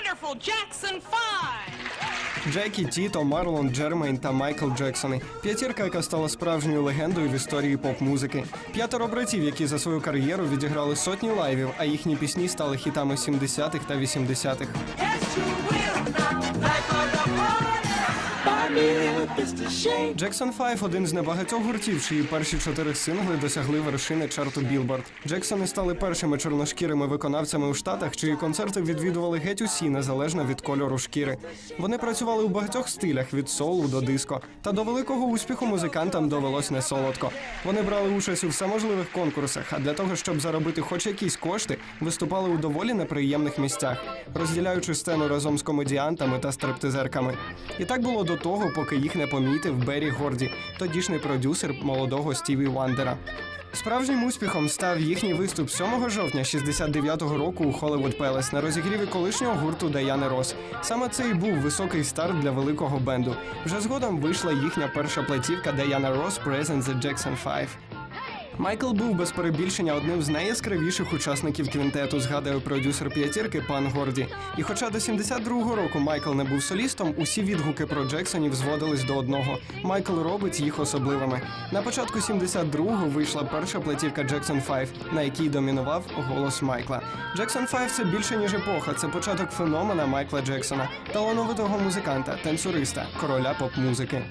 wonderful Jackson 5! Джекі, Тіто, Марлон, Джермейн та Майкл Джексони. П'ятірка, яка стала справжньою легендою в історії поп-музики. П'ятеро братів, які за свою кар'єру відіграли сотні лайвів, а їхні пісні стали хітами 70-х та 80-х. Джексон 5 – один з небагатьох гуртів, чиї перші чотири сингли досягли вершини чарту Білборд. Джексони стали першими чорношкірими виконавцями у штатах, чиї концерти відвідували геть усі, незалежно від кольору шкіри. Вони працювали у багатьох стилях від соулу до диско. Та до великого успіху музикантам довелось не солодко. Вони брали участь у всеможливих конкурсах, а для того, щоб заробити хоч якісь кошти, виступали у доволі неприємних місцях, розділяючи сцену разом з комедіантами та стриптизерками. І так було до того, поки їх не помітив Беррі Горді, тодішній продюсер молодого Стіві Вандера. Справжнім успіхом став їхній виступ 7 жовтня 69-го року у Холливуд Пелес на розігріві колишнього гурту Даяни Рос. Саме це і був високий старт для великого бенду. Вже згодом вийшла їхня перша платівка Даяна Рос Present the Jackson 5. Майкл був без перебільшення одним з найяскравіших учасників квінтету, згадує продюсер п'ятірки пан Горді. І хоча до 72-го року Майкл не був солістом, усі відгуки про Джексонів зводились до одного: Майкл робить їх особливими. На початку 72-го вийшла перша платівка Jackson 5, на якій домінував голос Майкла. Jackson 5 – це більше ніж епоха, це початок феномена Майкла Джексона, талановитого музиканта, танцюриста, короля поп-музики.